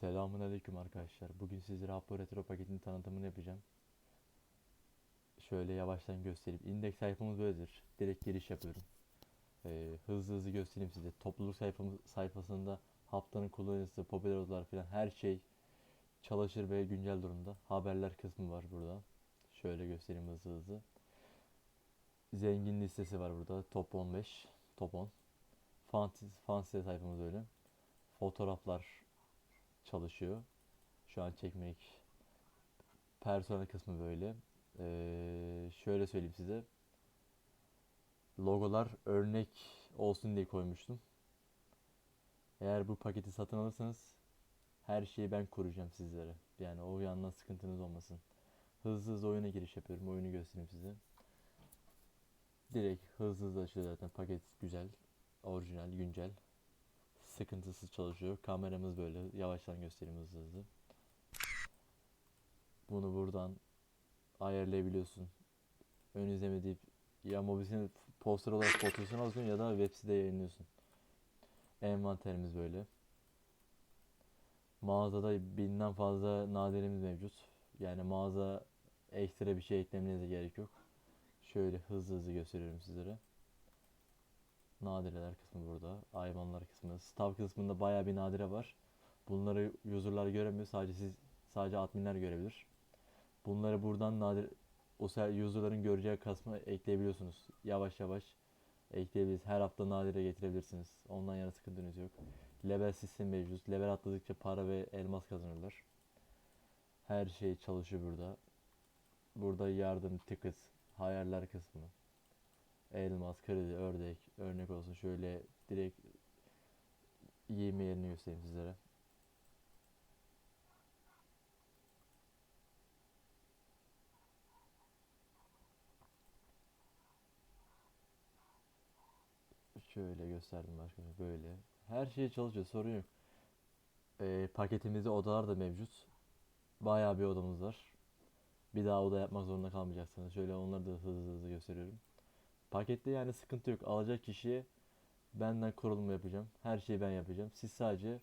Selamun aleyküm arkadaşlar. Bugün sizlere Happo Retro paketinin tanıtımını yapacağım. Şöyle yavaştan göstereyim. İndeks sayfamız böyledir. Direkt giriş yapıyorum. Ee, hızlı hızlı göstereyim size. Topluluk sayfamız sayfasında haftanın kullanıcısı, popüler odalar falan her şey çalışır ve güncel durumda. Haberler kısmı var burada. Şöyle göstereyim hızlı hızlı. Zengin listesi var burada. Top 15, top 10. Fantasy, fantasy sayfamız öyle. Fotoğraflar çalışıyor. Şu an çekmek personel kısmı böyle. Ee, şöyle söyleyeyim size. Logolar örnek olsun diye koymuştum. Eğer bu paketi satın alırsanız her şeyi ben kuracağım sizlere. Yani o yandan sıkıntınız olmasın. Hızlı hızlı oyuna giriş yapıyorum. Oyunu göstereyim size. Direkt hızlı hızlı açıyor zaten. Paket güzel. Orijinal, güncel sıkıntısız çalışıyor. Kameramız böyle. Yavaştan göstereyim hızlı hızlı. Bunu buradan ayarlayabiliyorsun. Ön izleme deyip ya mobilini poster olarak fotoğrafını alıyorsun ya da web sitede yayınlıyorsun. Envanterimiz böyle. Mağazada binden fazla nadirimiz mevcut. Yani mağaza ekstra bir şey eklemenize gerek yok. Şöyle hızlı hızlı gösteriyorum sizlere. Nadireler kısmı burada. Hayvanlar kısmı. Stav kısmında bayağı bir nadire var. Bunları user'lar göremiyor. Sadece siz sadece adminler görebilir. Bunları buradan nadir o ser- user'ların göreceği kısmı ekleyebiliyorsunuz. Yavaş yavaş ekleyebilirsiniz. Her hafta nadire getirebilirsiniz. Ondan yana sıkıntınız yok. Level sistemi mevcut. Level atladıkça para ve elmas kazanırlar. Her şey çalışıyor burada. Burada yardım, ticket, hayaller kısmı. Elmas, kredi, ördek örnek olsun. Şöyle direkt giyme yerini göstereyim sizlere. Şöyle gösterdim başka böyle. Her şey çalışıyor sorun yok. Ee, paketimizde odalar da mevcut. Bayağı bir odamız var. Bir daha oda yapmak zorunda kalmayacaksınız. Şöyle onları da hızlı hızlı gösteriyorum. Pakette yani sıkıntı yok. Alacak kişiye benden kurulum yapacağım. Her şeyi ben yapacağım. Siz sadece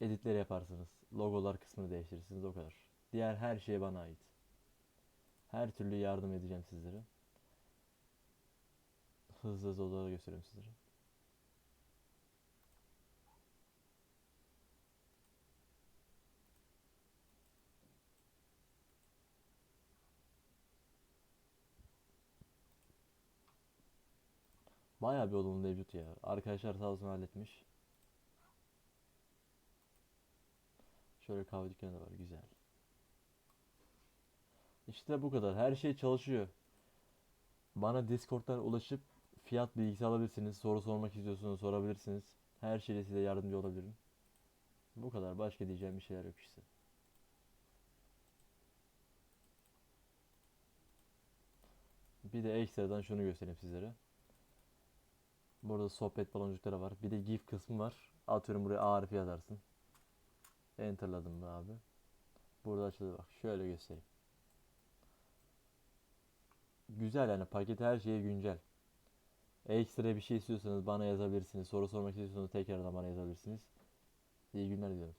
editleri yaparsınız. Logolar kısmını değiştirirsiniz o kadar. Diğer her şey bana ait. Her türlü yardım edeceğim sizlere. Hızlı hızlı odaları gösteriyorum sizlere. Bayağı bir odamız mevcut ya. Arkadaşlar sağ olsun halletmiş. Şöyle kahve dükkanı da var güzel. İşte bu kadar. Her şey çalışıyor. Bana Discord'dan ulaşıp fiyat bilgisi alabilirsiniz. Soru sormak istiyorsanız sorabilirsiniz. Her şeyle size yardımcı olabilirim. Bu kadar. Başka diyeceğim bir şeyler yok işte. Bir de ekstradan şunu göstereyim sizlere. Burada sohbet baloncukları var. Bir de GIF kısmı var. Atıyorum buraya Arif yazarsın. Enterladım mı abi? Burada açılıyor bak. Şöyle göstereyim. Güzel yani paket her şeye güncel. Ekstra bir şey istiyorsanız bana yazabilirsiniz. Soru sormak istiyorsanız tekrardan bana yazabilirsiniz. İyi günler diliyorum.